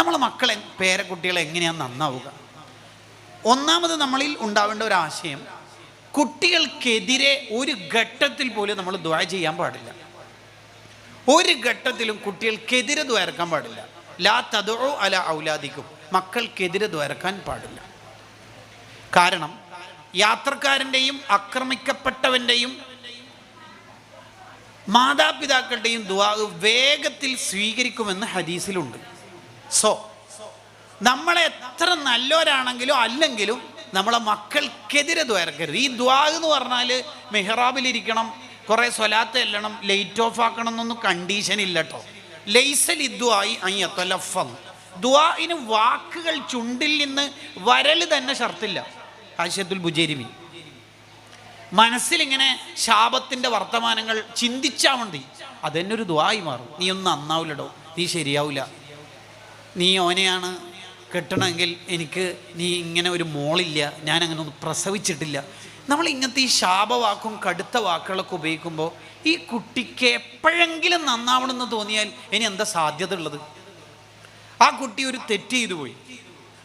നമ്മളെ മക്കളെ പേരക്കുട്ടികളെ എങ്ങനെയാണ് നന്നാവുക? ഒന്നാമത് നമ്മളിൽ ഉണ്ടാവേണ്ട ഒരു ആശയം കുട്ടികൾക്കെതിരെ ഒരു ഘട്ടത്തിൽ പോലും നമ്മൾ ദ്വാ ചെയ്യാൻ പാടില്ല. ഒരു ഘട്ടത്തിലും കുട്ടികൾക്കെതിരെ ദ്വാരക്കാൻ പാടില്ല. ലാ തതോ അല ഔലാദിക്കും. മക്കൾക്കെതിരെ ദ്വാരക്കാൻ പാടില്ല. കാരണം യാത്രക്കാരന്റെയും ആക്രമിക്കപ്പെട്ടവന്റെയും മാതാപിതാക്കളുടെയും ദ്വാ വേഗത്തിൽ സ്വീകരിക്കുമെന്ന് ഹദീസിലുണ്ട്. സോ നമ്മളെ എത്ര നല്ലവരാണെങ്കിലും അല്ലെങ്കിലും നമ്മളെ മക്കൾക്കെതിരെ ദ്വാരക്കരുത്. ഈ ദ്വാ എന്ന് പറഞ്ഞാൽ മെഹ്റാബിലിരിക്കണം കുറേ സ്വലാത്ത് എല്ലണം ലൈറ്റ് ഓഫ് ആക്കണം എന്നൊന്നും കണ്ടീഷൻ ഇല്ല കേട്ടോ ലൈസൽ ഇദ്വായി ദ്വാ ഇനി വാക്കുകൾ ചുണ്ടിൽ നിന്ന് വരൽ തന്നെ ഷർത്തില്ല. ആശയത്തുൽ ബുജേരിമി. മനസ്സിലിങ്ങനെ ശാപത്തിന്റെ വർത്തമാനങ്ങൾ ചിന്തിച്ചാൽ മതി. അതെന്നെ ഒരു ദ്വായി മാറും. നീ ഒന്നും നന്നാവില്ലടോ നീ ശരിയാവില്ല നീ ഓനെയാണ് കെട്ടണമെങ്കിൽ എനിക്ക് നീ ഇങ്ങനെ ഒരു മോളില്ല ഞാൻ അങ്ങനെ ഒന്നും പ്രസവിച്ചിട്ടില്ല. നമ്മൾ ഇങ്ങനത്തെ ഈ ശാപവാക്കും കടുത്ത വാക്കുകളൊക്കെ ഉപയോഗിക്കുമ്പോൾ ഈ കുട്ടിക്ക് എപ്പോഴെങ്കിലും നന്നാവണമെന്ന് തോന്നിയാൽ ഇനി എന്താ സാധ്യത ഉള്ളത്? ആ കുട്ടി ഒരു തെറ്റ് ചെയ്തു പോയി.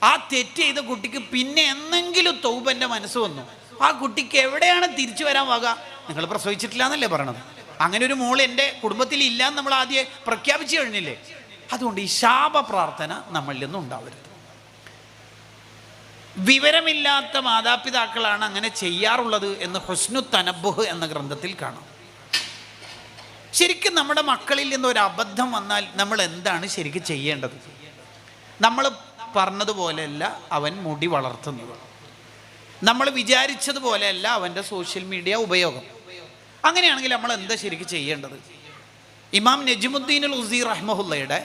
ആ തെറ്റ് ചെയ്ത കുട്ടിക്ക് പിന്നെ എന്നെങ്കിലും തൗബന്റെ മനസ്സ് വന്നു. ആ കുട്ടിക്ക് എവിടെയാണ് തിരിച്ചു വരാൻ വക? നിങ്ങൾ പ്രസവിച്ചിട്ടില്ല എന്നല്ലേ പറയണത്? അങ്ങനെ ഒരു മോൾ എന്റെ കുടുംബത്തിൽ ഇല്ല എന്ന് നമ്മൾ ആദ്യം പ്രഖ്യാപിച്ചു കഴിഞ്ഞില്ലേ? അതുകൊണ്ട് ഈ ശാപ പ്രാർത്ഥന നമ്മളിൽ നിന്നും ഉണ്ടാവരുത്. വിവരമില്ലാത്ത മാതാപിതാക്കളാണ് അങ്ങനെ ചെയ്യാറുള്ളത് എന്ന് ഹുസ്നു തനബുഹ് എന്ന ഗ്രന്ഥത്തിൽ കാണാം. ശരിക്കും നമ്മുടെ മക്കളിൽ നിന്ന് ഒരു അബദ്ധം വന്നാൽ നമ്മൾ എന്താണ് ശരിക്കും ചെയ്യേണ്ടത്? നമ്മൾ പറഞ്ഞതുപോലെയല്ല അവൻ മുടി വളർത്തുന്നത്. നമ്മൾ വിചാരിച്ചതുപോലെയല്ല അവന്റെ സോഷ്യൽ മീഡിയ ഉപയോഗം. അങ്ങനെയാണെങ്കിൽ നമ്മൾ എന്താ ശരിക്കും ചെയ്യേണ്ടത്? ഇമാം നജിമുദ്ദീൻ ഉസീർ റഹ്മഹുല്ലയുടെ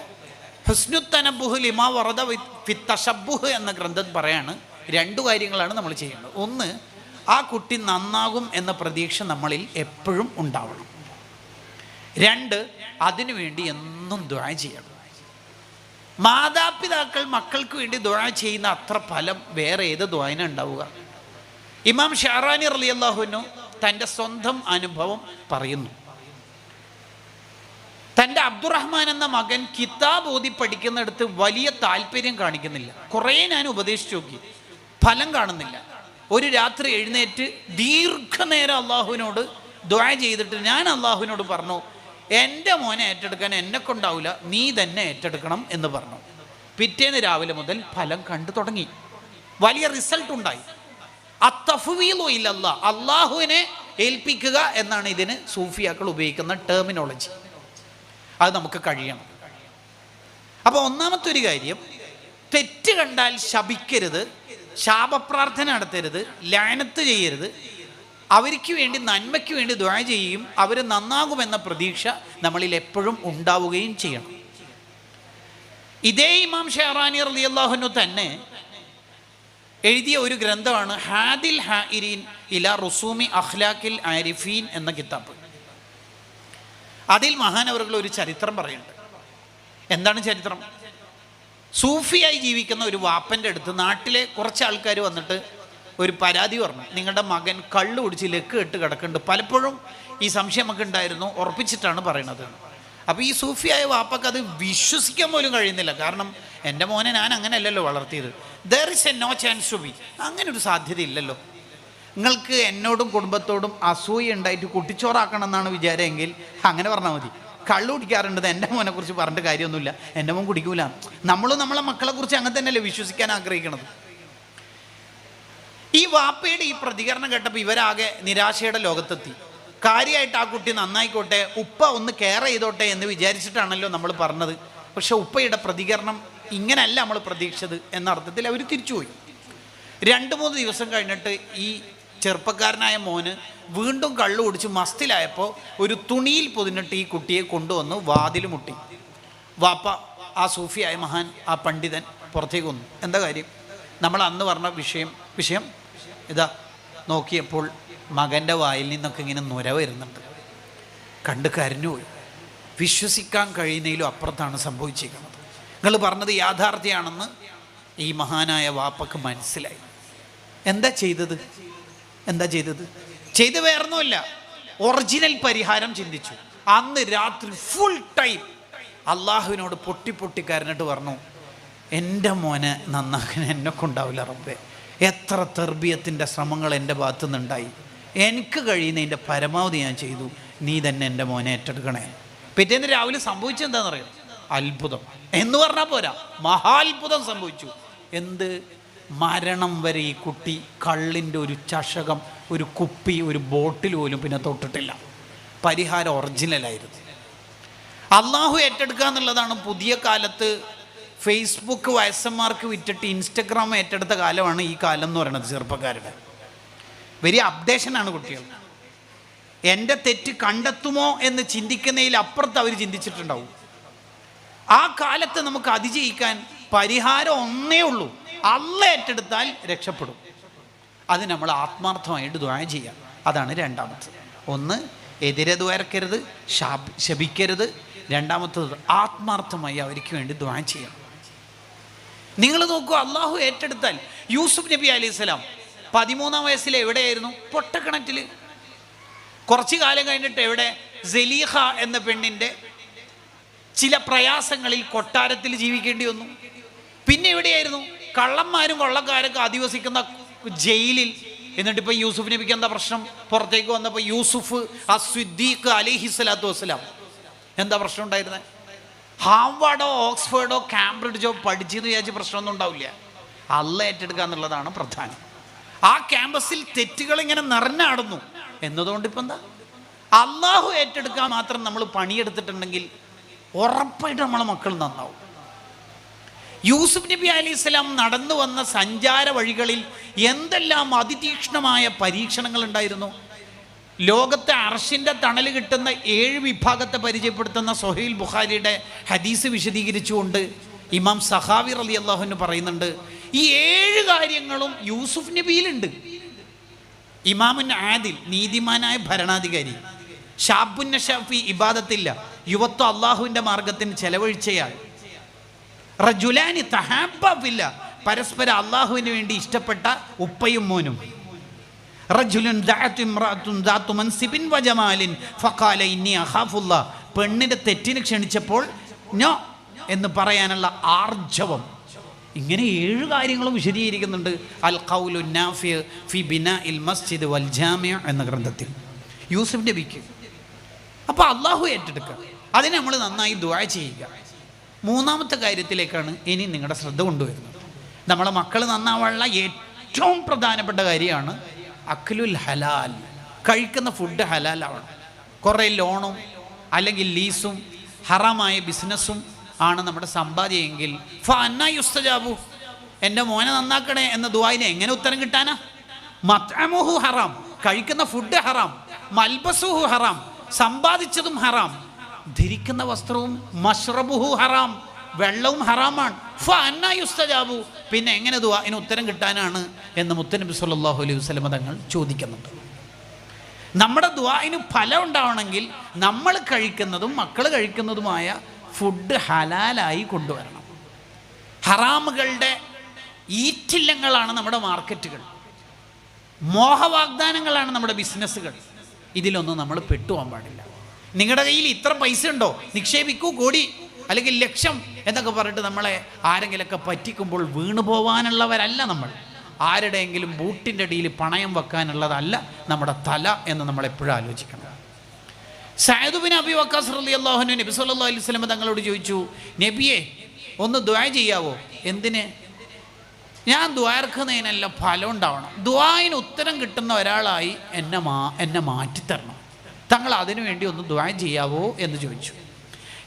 ഹുസ്നു തനബുഹുൽ ഇമാ വറദ എന്ന ഗ്രന്ഥം പറയാണ്. രണ്ടു കാര്യങ്ങളാണ് നമ്മൾ ചെയ്യേണ്ടത്. ഒന്ന് ആ കുട്ടി നന്നാകും എന്ന പ്രതീക്ഷ നമ്മളിൽ എപ്പോഴും ഉണ്ടാവണം. രണ്ട് അതിനുവേണ്ടി എന്നും ദ്വാ ചെയ്യണം. മാതാപിതാക്കൾ മക്കൾക്ക് വേണ്ടി ദ്വാ ചെയ്യുന്ന അത്ര ഫലം വേറെ ഏത് ദ്വായന ഉണ്ടാവുക? ഇമാം ഷാറാനി റലിയല്ലാഹുനു തന്റെ സ്വന്തം അനുഭവം പറയുന്നു. തന്റെ അബ്ദുറഹ്മാൻ എന്ന മകൻ കിതാബ് ഓതി പഠിക്കുന്നിടത്ത് വലിയ താല്പര്യം കാണിക്കുന്നില്ല. കുറേ ഞാൻ ഉപദേശിച്ചു നോക്കി. ഫലം കാണുന്നില്ല. ഒരു രാത്രി എഴുന്നേറ്റ് ദീർഘനേരം അള്ളാഹുവിനോട് ദ്വാ ചെയ്തിട്ട് ഞാൻ അള്ളാഹുവിനോട് പറഞ്ഞു എന്റെ മോനെ ഏറ്റെടുക്കാൻ എന്നെ കൊണ്ടാവില്ല നീ തന്നെ ഏറ്റെടുക്കണം എന്ന് പറഞ്ഞു. പിറ്റേന്ന് രാവിലെ മുതൽ ഫലം കണ്ടു തുടങ്ങി. വലിയ റിസൾട്ട് ഉണ്ടായി. അത്തഫുവീലോ ഇല്ലല്ല അള്ളാഹുവിനെ ഏൽപ്പിക്കുക എന്നാണ് ഇതിന് സൂഫിയാക്കൾ ഉപയോഗിക്കുന്ന ടെർമിനോളജി അത് നമുക്ക് കഴിയണം. അപ്പോൾ ഒന്നാമത്തെ ഒരു കാര്യം തെറ്റ് കണ്ടാൽ ശപിക്കരുത് ശാപപ്രാർത്ഥന നടത്തരുത് ലയനത്ത് ചെയ്യരുത്. അവർക്ക് വേണ്ടി നന്മയ്ക്ക് വേണ്ടി ദ്വാ ചെയ്യുകയും അവർ നന്നാകുമെന്ന പ്രതീക്ഷ നമ്മളിൽ എപ്പോഴും ഉണ്ടാവുകയും ചെയ്യണം. ഇതേ ഇമാം ഷെഹറാനി റലി അള്ളാഹുനു തന്നെ എഴുതിയ ഒരു ഗ്രന്ഥമാണ് ഹാദിൽ ഹാഇരീൻ ഇല റുസൂമി അഖ്ലാഖിൽ ആരിഫീൻ എന്ന കിതാബ്. അതിൽ മഹാനവറുകൾ ഒരു ചരിത്രം പറയുന്നുണ്ട്. എന്താണ് ചരിത്രം? സൂഫിയായി ജീവിക്കുന്ന ഒരു വാപ്പന്റെ അടുത്ത് നാട്ടിലെ കുറച്ച് ആൾക്കാർ വന്നിട്ട് ഒരു പരാതി പറഞ്ഞു. നിങ്ങളുടെ മകൻ കള്ളു കുടിച്ച് ലക്ക് കെട്ട് കിടക്കുന്നുണ്ട്. പലപ്പോഴും ഈ സംശയം നമുക്ക് ഉണ്ടായിരുന്നു. ഉറപ്പിച്ചിട്ടാണ് പറയണത്. അപ്പോൾ ഈ സൂഫിയായ വാപ്പക്ക് അത് വിശ്വസിക്കാൻ പോലും കഴിയുന്നില്ല. കാരണം എന്റെ മോനെ ഞാൻ അങ്ങനെയല്ലല്ലോ വളർത്തിയത്. There is a no chance to be അങ്ങനെ ഒരു സാധ്യത ഇല്ലല്ലോ നിങ്ങൾക്ക് എന്നോടും കുടുംബത്തോടും അസൂയ ഉണ്ടായിട്ട് കുട്ടിച്ചോറാക്കണം എന്നാണ് വിചാരമെങ്കിൽ അങ്ങനെ പറഞ്ഞാൽ മതി. കള്ളു കുടിക്കാറുണ്ട് എന്റെ മോനെ കുറിച്ച് പറഞ്ഞിട്ട് കാര്യമൊന്നുമില്ല. എന്റെ മോൻ കുടിക്കൂല. നമ്മളും നമ്മളെ മക്കളെ കുറിച്ച് അങ്ങനെ തന്നെയല്ലേ വിശ്വസിക്കാൻ ആഗ്രഹിക്കണത്? ഈ വാപ്പയുടെ ഈ പ്രതികരണം കേട്ടപ്പോൾ ഇവരാകെ നിരാശയുടെ ലോകത്തെത്തി. കാര്യമായിട്ട് ആ കുട്ടി നന്നായിക്കോട്ടെ ഉപ്പ ഒന്ന് കെയർ ചെയ്തോട്ടെ എന്ന് വിചാരിച്ചിട്ടാണല്ലോ നമ്മൾ പറഞ്ഞത്. പക്ഷെ ഉപ്പയുടെ പ്രതികരണം ഇങ്ങനെയല്ല നമ്മൾ പ്രതീക്ഷിച്ചത് എന്ന അർത്ഥത്തിൽ അവർ തിരിച്ചുപോയി. രണ്ട് മൂന്ന് ദിവസം കഴിഞ്ഞിട്ട് ഈ ചെറുപ്പക്കാരനായ മോന് വീണ്ടും കള്ളു കുടിച്ച് മസ്തിലായപ്പോൾ ഒരു തുണിയിൽ പൊതിഞ്ഞിട്ട് ഈ കുട്ടിയെ കൊണ്ടുവന്ന് വാതിൽ മുട്ടി. വാപ്പ ആ സൂഫിയായ മഹാൻ ആ പണ്ഡിതൻ പുറത്തേക്ക് വന്നു. എന്താ കാര്യം? നമ്മൾ അന്ന് പറഞ്ഞ വിഷയം വിഷയം ഇതാ നോക്കിയപ്പോൾ മകന്റെ വായിൽ നിന്നൊക്കെ ഇങ്ങനെ നുര വരുന്നുണ്ട്. കണ്ട് കരഞ്ഞുപോയി വിശ്വസിക്കാൻ കഴിയുന്നതിലും അപ്പുറത്താണ് സംഭവിച്ചിരിക്കുന്നത്. നിങ്ങൾ പറഞ്ഞത് യാഥാർത്ഥ്യമാണെന്ന് ഈ മഹാനായ വാപ്പക്ക് മനസ്സിലായി. എന്താ ചെയ്തത്? എന്താ ചെയ്തത്? ചെയ്ത് വേറൊന്നുമില്ല. ഒറിജിനൽ പരിഹാരം ചിന്തിച്ചു. അന്ന് രാത്രി ഫുൾ ടൈം അള്ളാഹുവിനോട് പൊട്ടി പൊട്ടി കരഞ്ഞിട്ട് പറഞ്ഞു എന്റെ മോനെ നന്നാക്കാൻ എന്നെ കൊണ്ടാവില്ല റബ്ബേ. എത്ര തെർബിയത്തിന്റെ ശ്രമങ്ങൾ എന്റെ ഭാഗത്തു നിന്നുണ്ടായി എനിക്ക് കഴിയുന്നതിന്റെ പരമാവധി ഞാൻ ചെയ്തു. നീ തന്നെ എന്റെ മോനെ ഏറ്റെടുക്കണേ. പിറ്റേന്ന് രാവിലെ സംഭവിച്ചത് എന്താണെന്നറിയോ? അത്ഭുതം. എന്ന് പറഞ്ഞാൽ പോരാ. മഹാത്ഭുതം സംഭവിച്ചു. എന്ത്? മരണം വരെ ഈ കുട്ടി കള്ളിന്റെ ഒരു ചഷകം ഒരു കുപ്പി ഒരു ബോട്ടിൽ പോലും പിന്നെ തൊട്ടിട്ടില്ല. പരിഹാരം ഒറിജിനലായിരുന്നു അള്ളാഹു ഏറ്റെടുക്കുക എന്നുള്ളതാണ് പുതിയ കാലത്ത് ഫേസ്ബുക്ക് വയസ്സന്മാർക്ക് വിറ്റിട്ട് ഇൻസ്റ്റഗ്രാം ഏറ്റെടുത്ത കാലമാണ് ഈ കാലം എന്ന് പറയുന്നത് ചെറുപ്പക്കാരുടെ. വലിയ അപ്ഡേഷനാണ് കുട്ടികൾ. എന്റെ തെറ്റ് കണ്ടെത്തുമോ എന്ന് ചിന്തിക്കുന്നതിൽ അപ്പുറത്ത് അവർ ചിന്തിച്ചിട്ടുണ്ടാവും. ആ കാലത്ത് നമുക്ക് അതിജയിക്കാൻ പരിഹാരം ഒന്നേ ഉള്ളൂ. അല്ല ഏറ്റെടുത്താൽ രക്ഷപ്പെടും. അത് നമ്മൾ ആത്മാർത്ഥമായിട്ട് ദ്വായ ചെയ്യാം. അതാണ് രണ്ടാമത്തത്. ഒന്ന് എതിരെ ദ്വാരക്കരുത് ശാപ് ശപിക്കരുത്. രണ്ടാമത്തത് ആത്മാർത്ഥമായി അവർക്ക് വേണ്ടി ദ്വായ ചെയ്യാം. നിങ്ങൾ നോക്കൂ അള്ളാഹു ഏറ്റെടുത്താൽ യൂസുഫ് നബി അലൈഹി സ്വലാം പതിമൂന്നാം വയസ്സിൽ എവിടെയായിരുന്നു? പൊട്ടക്കിണറ്റിൽ. കുറച്ച് കാലം കഴിഞ്ഞിട്ട് എവിടെ? സലീഹ എന്ന പെണ്ണിന്റെ ചില പ്രയാസങ്ങളിൽ കൊട്ടാരത്തിൽ ജീവിക്കേണ്ടി വന്നു. പിന്നെ എവിടെയായിരുന്നു? കള്ളന്മാരും കൊള്ളക്കാരൊക്കെ അധിവസിക്കുന്ന ജയിലിൽ. എന്നിട്ട് ഇപ്പം യൂസുഫ് നബിക്ക് എന്താ പ്രശ്നം? പുറത്തേക്ക് വന്നപ്പോൾ യൂസുഫ് അസ്വിദ്ദീഖ് അലിഹി സ്വലാത്തു വസ്സലാം. എന്താ പ്രശ്നം ഉണ്ടായിരുന്നത് ഹാർവാർഡോ ഓക്സ്ഫോർഡോ കാംബ്രിഡ്ജോ പഠിച്ചെന്ന് വിചാരിച്ച് പ്രശ്നമൊന്നും ഉണ്ടാവില്ല. അല്ല ഏറ്റെടുക്കുക എന്നുള്ളതാണ് പ്രധാനം. ആ ക്യാമ്പസിൽ തെറ്റുകൾ ഇങ്ങനെ നിറഞ്ഞാടുന്നു. എന്നതുകൊണ്ട് ഇപ്പം എന്താ? അള്ളാഹു ഏറ്റെടുക്കാൻ മാത്രം നമ്മൾ പണിയെടുത്തിട്ടുണ്ടെങ്കിൽ ഉറപ്പായിട്ട് നമ്മളെ മക്കൾ നന്നാവും. യൂസുഫ് നബി അലി ഇസ്ലാം നടന്നു വന്ന സഞ്ചാര വഴികളിൽ എന്തെല്ലാം അതിതീക്ഷ്ണമായ പരീക്ഷണങ്ങൾ ഉണ്ടായിരുന്നു? ലോകത്തെ അർഷിന്റെ തണൽ കിട്ടുന്ന ഏഴ് വിഭാഗത്തെ പരിചയപ്പെടുത്തുന്ന സൊഹൈൽ ബുഖാരിയുടെ ഹദീസ് വിശദീകരിച്ചുകൊണ്ട് ഇമാം സഹാവി അലി അള്ളാഹുവിന് പറയുന്നുണ്ട് ഈ ഏഴ് കാര്യങ്ങളും യൂസുഫ് നബിയിലുണ്ട്. ഇമാമുൻ ആദിൽ നീതിമാനായ ഭരണാധികാരി. ഷാബുൻ ഷാഫി ഇബാദത്തില്ല യുവത്വം അള്ളാഹുവിന്റെ മാർഗത്തിന് ചെലവഴിച്ചയാൾ. റജുലാനി തഹാബില്ല പരസ്പരം അള്ളാഹുവിന് വേണ്ടി ഇഷ്ടപ്പെട്ട ഉപ്പയും മോനും. പെണ്ണിന്റെ തെറ്റിന് ക്ഷണിച്ചപ്പോൾ നോ എന്ന് പറയാനുള്ള ആർജവം. ഇങ്ങനെ ഏഴ് കാര്യങ്ങളും വിശദീകരിക്കുന്നുണ്ട്. അൽ ഖൗലു നാഫിയ ഫി മസ്ജിദ് വൽ ജാമിയ എന്ന ഗ്രന്ഥത്തിൽ. യൂസുഫ് നബിക്ക്. അപ്പോൾ അള്ളാഹു ഏറ്റെടുക്കുക. അതിനെ നമ്മൾ നന്നായി ദുആ ചെയ്യുക. മൂന്നാമത്തെ കാര്യത്തിലേക്കാണ് ഇനി നിങ്ങളുടെ ശ്രദ്ധ കൊണ്ടുവരുന്നത്. നമ്മളെ മക്കൾ നന്നാവാനുള്ള ഏറ്റവും പ്രധാനപ്പെട്ട കാര്യമാണ് അഖിലുൽ ഹലാൽ. കഴിക്കുന്ന ഫുഡ് ഹലാലാവണം കുറേ ലോണും അല്ലെങ്കിൽ ലീസും ഹറാമായ ബിസിനസ്സും ആണ് നമ്മുടെ സമ്പാദ്യമെങ്കിൽ. ഫുസ്തജാബു എന്റെ മോനെ നന്നാക്കണേ എന്ന ദുവായിന് എങ്ങനെ ഉത്തരം കിട്ടാനാ? മത്അമുഹു ഹറാം. കഴിക്കുന്ന ഫുഡ് ഹറാം. മൽബസുഹു ഹറാം. സമ്പാദിച്ചതും ഹറാം. ധരിക്കുന്ന വസ്ത്രവും മഷ്റബുഹു ഹറാം വെള്ളവും ഹറാമാണ്. ഫുസ്തജാബു പിന്നെ എങ്ങനെ ദുവാ ഇതിന് ഉത്തരം കിട്ടാനാണ് എന്ന് മുത്തനബി സല്ലാഹു അലൈഹി വസ്ലമ തങ്ങൾ ചോദിക്കുന്നുണ്ട്. നമ്മുടെ ദ്വായിന് ഫലം ഉണ്ടാവണമെങ്കിൽ നമ്മൾ കഴിക്കുന്നതും മക്കൾ കഴിക്കുന്നതുമായ ഫുഡ് ഹലാലായി കൊണ്ടുവരണം. ഹറാമുകളുടെ ഈറ്റില്ലങ്ങളാണ് നമ്മുടെ മാർക്കറ്റുകൾ. മോഹവാഗ്ദാനങ്ങളാണ് നമ്മുടെ ബിസിനസ്സുകൾ. ഇതിലൊന്നും നമ്മൾ പെട്ടുപോകാൻ പാടില്ല. നിങ്ങളുടെ കയ്യിൽ ഇത്ര പൈസ ഉണ്ടോ? നിക്ഷേപിക്കൂ കോടി. അല്ലെങ്കിൽ ലക്ഷം എന്നൊക്കെ പറഞ്ഞിട്ട് നമ്മളെ ആരെങ്കിലൊക്കെ പറ്റിക്കുമ്പോൾ വീണു പോവാനുള്ളവരല്ല നമ്മൾ. ആരുടെയെങ്കിലും ബൂട്ടിന്റെ അടിയിൽ പണയം വെക്കാനുള്ളതല്ല നമ്മുടെ തല എന്ന് നമ്മൾ എപ്പോഴും ആലോചിക്കണം സയദുബിൻ അബി വക്കാസ് റലി അള്ളാഹുനു നബി സല്ലാ അലൈഹി സ്വലമ തങ്ങളോട് ചോദിച്ചു നബിയെ ഒന്ന് ദ്വാ ചെയ്യാവോ? എന്തിന്? ഞാൻ ദ്വാർക്കുന്നതിനല്ല ഫലം ഉണ്ടാവണം. ദ്വായിന് ഉത്തരം കിട്ടുന്ന ഒരാളായി എന്നെ മാ എന്നെ മാറ്റിത്തരണം. തങ്ങൾ അതിനു വേണ്ടി ഒന്ന് ദ്വാൻ ചെയ്യാവോ എന്ന് ചോദിച്ചു.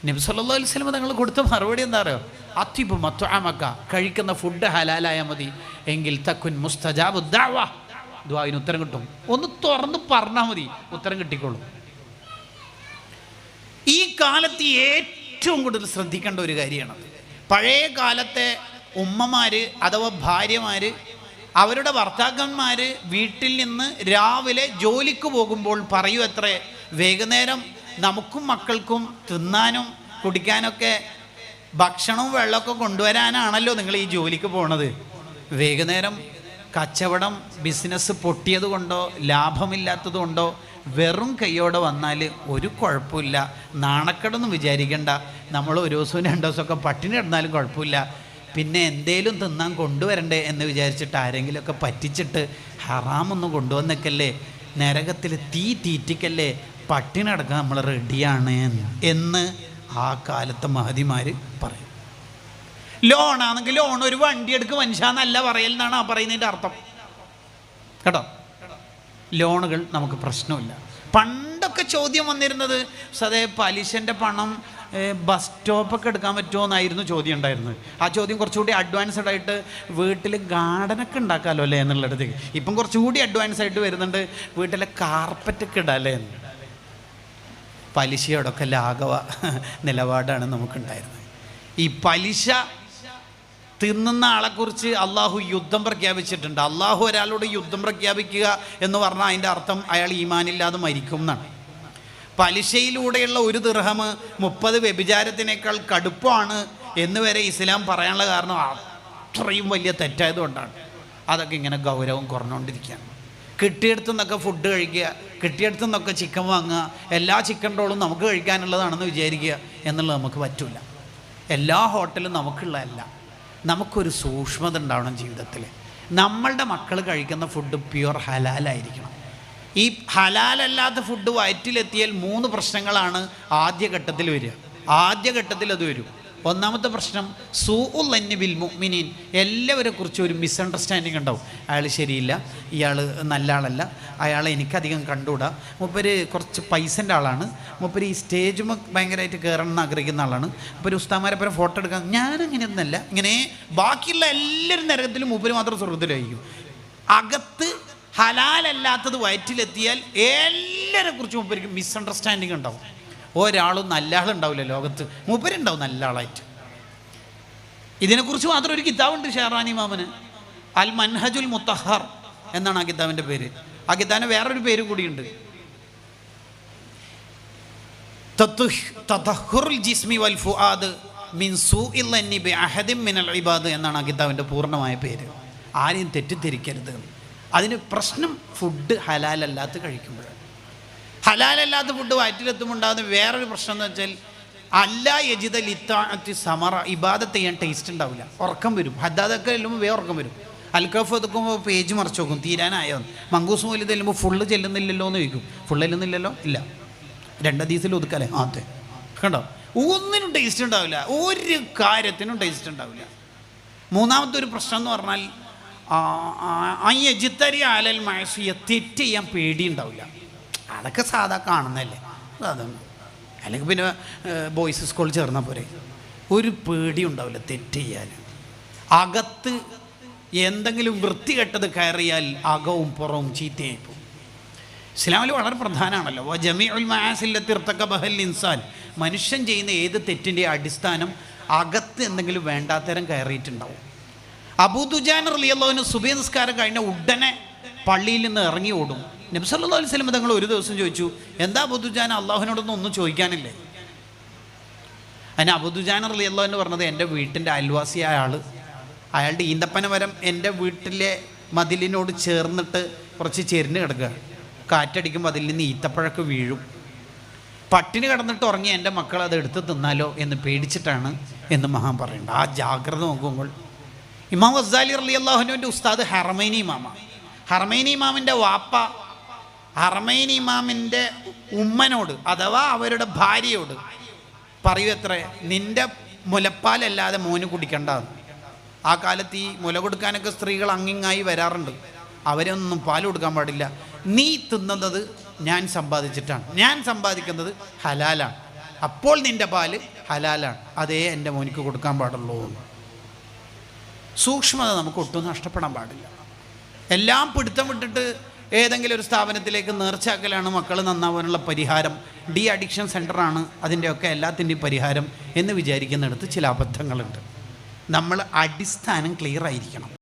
നബി അലിസ്ലമ തങ്ങൾ കൊടുത്ത മറുപടി എന്താ അറിയോ? അത്തിബ് മത്വാമക്ക കഴിക്കുന്ന ഫുഡ് ഹലാലായാൽ മതി. എങ്കിൽ തക്കുൻ മുസ്തജാബ് ദാവാ ദ്വായിന് ഉത്തരം കിട്ടും. ഒന്ന് തുറന്ന് പറഞ്ഞാൽ മതി. ഉത്തരം കിട്ടിക്കോളും. ഈ കാലത്ത് ഏറ്റവും കൂടുതൽ ശ്രദ്ധിക്കേണ്ട ഒരു കാര്യമാണ്. പഴയ കാലത്തെ ഉമ്മമാർ അഥവാ ഭാര്യമാർ അവരുടെ ഭർത്താക്കന്മാർ വീട്ടിൽ നിന്ന് രാവിലെ ജോലിക്ക് പോകുമ്പോൾ പറയൂ എത്ര? വൈകുന്നേരം നമുക്കും മക്കൾക്കും തിന്നാനും കുടിക്കാനൊക്കെ ഭക്ഷണവും വെള്ളമൊക്കെ കൊണ്ടുവരാനാണല്ലോ നിങ്ങൾ ഈ ജോലിക്ക് പോണത്. വൈകുന്നേരം കച്ചവടം ബിസിനസ് പൊട്ടിയത് കൊണ്ടോ ലാഭമില്ലാത്തത് കൊണ്ടോ വെറും കൈയോടെ വന്നാൽ ഒരു കുഴപ്പമില്ല. നാണക്കേടൊന്നും വിചാരിക്കണ്ട. നമ്മൾ ഒരു ദിവസവും രണ്ടു ദിവസമൊക്കെ പട്ടിണി കിടന്നാലും കുഴപ്പമില്ല. പിന്നെ എന്തേലും തിന്നാൻ കൊണ്ടുവരണ്ടേ എന്ന് വിചാരിച്ചിട്ട് ആരെങ്കിലുമൊക്കെ പറ്റിച്ചിട്ട് ഹറാമൊന്നും കൊണ്ടുവന്നേക്കല്ലേ? നരകത്തിൽ തീ തീറ്റിക്കല്ലേ? പട്ടിണടക്കാൻ നമ്മൾ റെഡിയാണ് എന്ന് ആ കാലത്തെ മഹതിമാർ പറയും. ലോണാണെങ്കിൽ ലോൺ ഒരു വണ്ടി എടുക്ക് മനുഷ്യാന്നല്ല പറയലെന്നാണ് ആ പറയുന്നതിന്റെ അർത്ഥം. കേട്ടോ? ലോണുകൾ നമുക്ക് പ്രശ്നമില്ല. പണ്ടൊക്കെ ചോദ്യം വന്നിരുന്നത് സതേ പലിശന്റെ പണം ബസ് സ്റ്റോപ്പൊക്കെ എടുക്കാൻ പറ്റുമോ എന്നായിരുന്നു ചോദ്യം ഉണ്ടായിരുന്നത്. ആ ചോദ്യം കുറച്ചുകൂടി അഡ്വാൻസ്ഡ് ആയിട്ട് വീട്ടിൽ ഗാർഡനൊക്കെ ഉണ്ടാക്കാമല്ലോ അല്ലേ എന്നുള്ളിടത്തേക്ക്. ഇപ്പം കുറച്ചുകൂടി അഡ്വാൻസ് ആയിട്ട് വരുന്നുണ്ട് വീട്ടിലെ കാർപ്പറ്റൊക്കെ ഇടാല്ലേ എന്ന്. പലിശയോടൊക്കെ ലാഘവ നിലപാടാണ് നമുക്കുണ്ടായിരുന്നത്. ഈ പലിശ തിന്നുന്ന ആളെക്കുറിച്ച് അള്ളാഹു യുദ്ധം പ്രഖ്യാപിച്ചിട്ടുണ്ട്. അള്ളാഹു ഒരാളോട് യുദ്ധം പ്രഖ്യാപിക്കുക എന്ന് പറഞ്ഞാൽ അതിന്റെ അർത്ഥം അയാൾ ഈമാനില്ലാതെ മരിക്കും എന്നാണ്. പലിശയിലൂടെയുള്ള ഒരു ദിർഹം മുപ്പത് വ്യഭിചാരത്തിനേക്കാൾ കടുപ്പമാണ് എന്ന് വരെ ഇസ്ലാം പറയാനുള്ള കാരണം അത്രയും വലിയ തെറ്റായതുകൊണ്ടാണ്. അതൊക്കെ ഇങ്ങനെ ഗൗരവം കുറഞ്ഞുകൊണ്ടിരിക്കുകയാണ്. കിട്ടിയെടുത്തു നിന്നൊക്കെ ഫുഡ് കഴിക്കുക കിട്ടിയെടുത്തു നിന്നൊക്കെ ചിക്കൻ വാങ്ങുക എല്ലാ ചിക്കൻ റോളും നമുക്ക് കഴിക്കാനുള്ളതാണെന്ന് വിചാരിക്കുക എന്നുള്ളത് നമുക്ക് പറ്റില്ല എല്ലാ ഹോട്ടലും നമുക്കുള്ളതല്ല. നമുക്കൊരു സൂക്ഷ്മത ഉണ്ടാവണം ജീവിതത്തിൽ. നമ്മളുടെ മക്കൾ കഴിക്കുന്ന ഫുഡ് പ്യുവർ ഹലാലായിരിക്കണം. ഈ ഹലാലല്ലാത്ത ഫുഡ് വയറ്റിലെത്തിയാൽ മൂന്ന് പ്രശ്നങ്ങളാണ് ആദ്യഘട്ടത്തിൽ വരിക. ആദ്യഘട്ടത്തിൽ അത് വരും. ഒന്നാമത്തെ പ്രശ്നം സൂഉല്ലന്നിബിൽ മുഅ്മിനീൻ. എല്ലാവരെ കുറിച്ച് ഒരു മിസ്അണ്ടർസ്റ്റാൻഡിങ് ഉണ്ടാവും. അയാൾ ശരിയില്ല ഇയാൾ നല്ല ആളല്ല അയാളെ എനിക്കധികം കണ്ടുകൂടാ. മുപ്പര് കുറച്ച് പൈസന്റെ ആളാണ്. മുപ്പര് ഈ സ്റ്റേജ് ഭയങ്കരമായിട്ട് കയറണം എന്ന് ആഗ്രഹിക്കുന്ന ആളാണ്. മുപ്പര് ഉസ്താമാരെ പരം ഫോട്ടോ എടുക്കാൻ ഞാനങ്ങനെയൊന്നല്ല ഇങ്ങനെ ബാക്കിയുള്ള എല്ലാവരും നരകത്തിലും മുപ്പര് മാത്രം സ്വർഗത്തിലായിരിക്കും. അകത്ത് ഹലാലല്ലാത്തത് വയറ്റിലെത്തിയാൽ എല്ലാവരെ കുറിച്ച് മുപ്പരിക്കും മിസ്അണ്ടർസ്റ്റാൻഡിങ് ഉണ്ടാവും. ഒരാളും നല്ല ആളുണ്ടാവില്ല ലോകത്ത്. മൂപ്പരുണ്ടാവും നല്ല ആളായിട്ട്. ഇതിനെക്കുറിച്ച് മാത്രം ഒരു കിതാബുണ്ട് ഷെഹറാനി മാമന്. അൽ മൻഹജുൽ മുത്തഹർ എന്നാണ് ആ കിതാബിന്റെ പേര്. ആ കിതാബിന് വേറൊരു പേര് കൂടിയുണ്ട്. വൽ ഫുആദ് മിൻ മിനൽ ഇബാദ് എന്നാണ് ആ കിതാബിന്റെ പൂർണമായ പേര്. ആരെയും തെറ്റിദ്ധരിക്കരുത്. അതിന് പ്രശ്നം ഫുഡ് ഹലാലല്ലാത്ത കഴിക്കുമ്പോഴാണ്. ഹലാലല്ലാത്ത ഫുഡ് വയറ്റിലെത്തുമ്പോൾ ഉണ്ടാകുന്ന വേറൊരു പ്രശ്നം എന്ന് വെച്ചാൽ അല്ല യജിത ലിത്താത്തി സമറ. ഇബാദത്ത് ചെയ്യാൻ ടേസ്റ്റ് ഉണ്ടാവില്ല. ഉറക്കം വരും. ഹദ്ദാദൊക്കെ ചെല്ലുമ്പോൾ വേ ഉറക്കം വരും. അൽക്കഫ് ഒതുക്കുമ്പോൾ പേജ് മറിച്ച് നോക്കും തീരാനായോ? മങ്കൂസ് മൂലി ചെല്ലുമ്പോൾ ഫുള്ള് ചെല്ലുന്നില്ലല്ലോ എന്ന് ചോദിക്കും. ഫുള്ള് ചെല്ലുന്നില്ലല്ലോ? ഇല്ല. രണ്ടാം ദിവസത്തിൽ ഒതുക്കല്ലേ? ആ അതെ. കണ്ടോ? ഒന്നിനും ടേസ്റ്റ് ഉണ്ടാവില്ല. ഒരു കാര്യത്തിനും ടേസ്റ്റ് ഉണ്ടാവില്ല. മൂന്നാമത്തെ ഒരു പ്രശ്നം എന്ന് പറഞ്ഞാൽ ആ യജിത്തരി ആലൽ മഴസിയ തെറ്റ് ചെയ്യാൻ പേടിയുണ്ടാവില്ല അതൊക്കെ സാധാ കാണുന്നതല്ലേ? അതൊന്നും അല്ലെങ്കിൽ പിന്നെ ബോയ്സ് സ്കൂളിൽ ചേർന്നാൽ പോരെ. ഒരു പേടി ഉണ്ടാവില്ല തെറ്റ് ചെയ്യാൻ. അകത്ത് എന്തെങ്കിലും വൃത്തികെട്ടത് കയറിയാൽ അകവും പുറവും ചീത്തയായി പോകും. ഇസ്ലാമിൽ വളരെ പ്രധാനമാണല്ലോ. ജമീഉൽ മാസില്ല ബഹൽ ഇൻസാൻ. മനുഷ്യൻ ചെയ്യുന്ന ഏത് തെറ്റിന്റെ അടിസ്ഥാനം അകത്ത് എന്തെങ്കിലും വേണ്ടാത്തരം കയറിയിട്ടുണ്ടാവും. അബൂദുജാൻ റലിയല്ലോന് സുബേ നിസ്കാരം കഴിഞ്ഞ ഉടനെ പള്ളിയിൽ നിന്ന് ഇറങ്ങി ഓടും. നബി സല്ലല്ലാഹു അലൈഹി സ്വലം തങ്ങൾ ഒരു ദിവസം ചോദിച്ചു എന്താ അബുദുജാൻ അള്ളാഹുവിനോടൊന്നും ഒന്നും ചോദിക്കാനില്ലേ? അതിന് അബൂദുജാൻ റലിയല്ലോ എന്ന് പറഞ്ഞത് എന്റെ വീട്ടിന്റെ അയൽവാസിയായ ആൾ അയാളുടെ ഈന്തപ്പന വരം എന്റെ വീട്ടിലെ മതിലിനോട് ചേർന്നിട്ട് കുറച്ച് ചെരിഞ്ഞ് കിടക്കുക. കാറ്റടിക്കുമ്പോൾ അതിൽ നിന്ന് ഈത്തപ്പഴക്ക് വീഴും. പട്ടിണി കിടന്നിട്ട് ഉറങ്ങി എന്റെ മക്കൾ അത് എടുത്ത് തിന്നാലോ എന്ന് പേടിച്ചിട്ടാണ് എന്ന് മഹാൻ പറയുന്നത്. ആ ജാഗ്രത നോക്കുമ്പോൾ ഇമാം വസാലി അലി അള്ളാഹുനുവിന്റെ ഉസ്താദ് ഹർമൈനി ഇമാമ. ഹർമൈനി ഇമാമിന്റെ വാപ്പ ഹറമൈനി ഇമാമിന്റെ ഉമ്മനോട് അഥവാ അവരുടെ ഭാര്യയോട് പറയൂ എത്ര നിന്റെ മുലപ്പാലല്ലാതെ മോന് കുടിക്കണ്ട ആ കാലത്ത് ഈ മുല കൊടുക്കാനൊക്കെ സ്ത്രീകൾ അങ്ങിങ്ങായി വരാറുണ്ട്. അവരൊന്നും പാൽ കൊടുക്കാൻ പാടില്ല. നീ തിന്നുന്നത് ഞാൻ സമ്പാദിച്ചിട്ടാണ്. ഞാൻ സമ്പാദിക്കുന്നത് ഹലാലാണ്. അപ്പോൾ നിന്റെ പാൽ ഹലാലാണ്. അതേ എന്റെ മോനിക്ക് കൊടുക്കാൻ പാടുള്ളൂ. സൂക്ഷ്മത നമുക്ക് ഒട്ടും നഷ്ടപ്പെടാൻ പാടില്ല. എല്ലാം പിടുത്തം വിട്ടിട്ട് ഏതെങ്കിലും ഒരു സ്ഥാപനത്തിലേക്ക് നേർച്ചാക്കലാണ് മക്കൾ നന്നാവാനുള്ള പരിഹാരം. ഡി അഡിക്ഷൻ സെന്ററാണ് അതിന്റെയൊക്കെ എല്ലാത്തിന്റെയും പരിഹാരം എന്ന് വിചാരിക്കുന്നിടത്ത് ചില അബദ്ധങ്ങളുണ്ട്. നമ്മൾ അടിസ്ഥാനം ക്ലിയർ ആയിരിക്കണം.